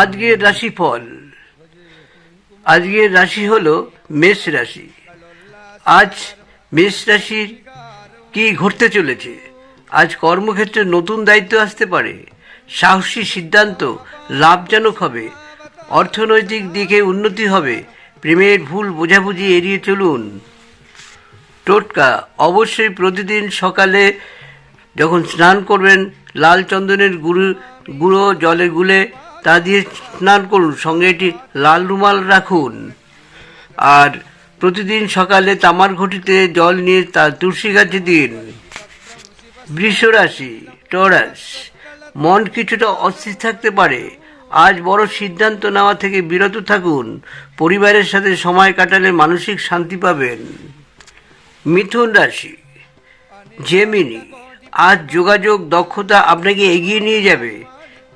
আজকের রাশিফল। আজকের রাশি হলো মেষ রাশি। আজ মেষ রাশির কি ঘটতে চলেছে? আজ কর্মক্ষেত্রে নতুন দায়িত্ব আসতে পারে। সাহসী সিদ্ধান্ত লাভজনক হবে। অর্থনৈতিক দিকে উন্নতি হবে। প্রেমের ভুল বোঝাবুঝি এড়িয়ে চলুন। টোটকা, অবশ্যই প্রতিদিন সকালে যখন স্নান করবেন, লাল চন্দনের গুঁড়ো গুঁড়ো জলে গুলে তা দিয়ে স্নান করুন, সঙ্গে এটি লাল রুমাল রাখুন। আর প্রতিদিন সকালে তামার ঘটিতে জল নিয়ে তা তুলসী গাছে দিন। বৃষ রাশি টরাস, মন কিছুটা অস্থির থাকতে পারে। আজ বড় সিদ্ধান্ত নেওয়া থেকে বিরত থাকুন। পরিবারের সাথে সময় কাটালে মানসিক শান্তি পাবেন। মিথুন রাশি, জেমিনি, আজ যোগাযোগ, দক্ষতা আপনাকে এগিয়ে নিয়ে যাবে।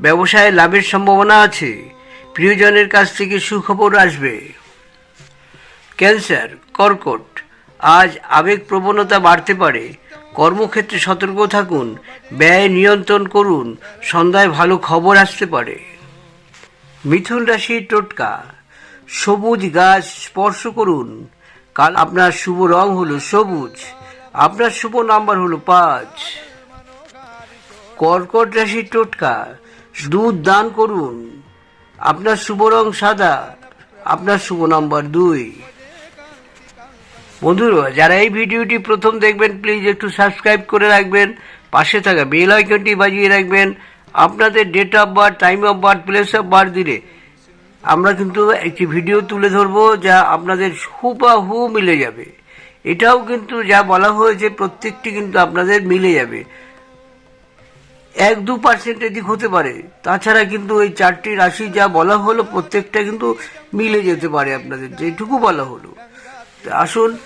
ব্যবসায় লাভের সম্ভাবনা আছে। প্রিয়জনের কাছ থেকে সুখবর আসবে। ক্যান্সার, কর্কট, আজ আবেগ প্রবণতা বাড়তে পারে। কর্মক্ষেত্রে সতর্ক থাকুন, ব্যয় নিয়ন্ত্রণ করুন, সন্ধ্যায় ভালো খবর আসতে পারে। মিথুন রাশির টোটকা, সবুজ গাছ স্পর্শ করুন। কাল আপনার শুভ রং হলো সবুজ, আপনার শুভ নাম্বার হলো পাঁচ। কর্কট রাশির টোটকা দুধ দান করুন। আপনার শুভ রং সাদা, আপনার শুভ নম্বর দুই। বন্ধুরা, যারা এই ভিডিওটি প্রথম দেখবেন প্লিজ একটু সাবস্ক্রাইব করে রাখবেন, পাশে থাকা বেল আইকনটি বাজিয়ে রাখবেন। আপনাদের date of birth time of birth place of birth দিলে আমরা কিন্তু একটি ভিডিও তুলে ধরবো যা আপনাদের হুবাহু মিলে যাবে। এটাও কিন্তু যা বলা হয়েছে, প্রত্যেকটি কিন্তু আপনাদের মিলে যাবে। এক দু পার্সেন্ট এদিক হতে পারে। তাছাড়া কিন্তু ওই চারটি রাশি যা বলা হলো, প্রত্যেকটা কিন্তু মিলে যেতে পারে আপনাদের, যেটুকু বলা হলো। আসুন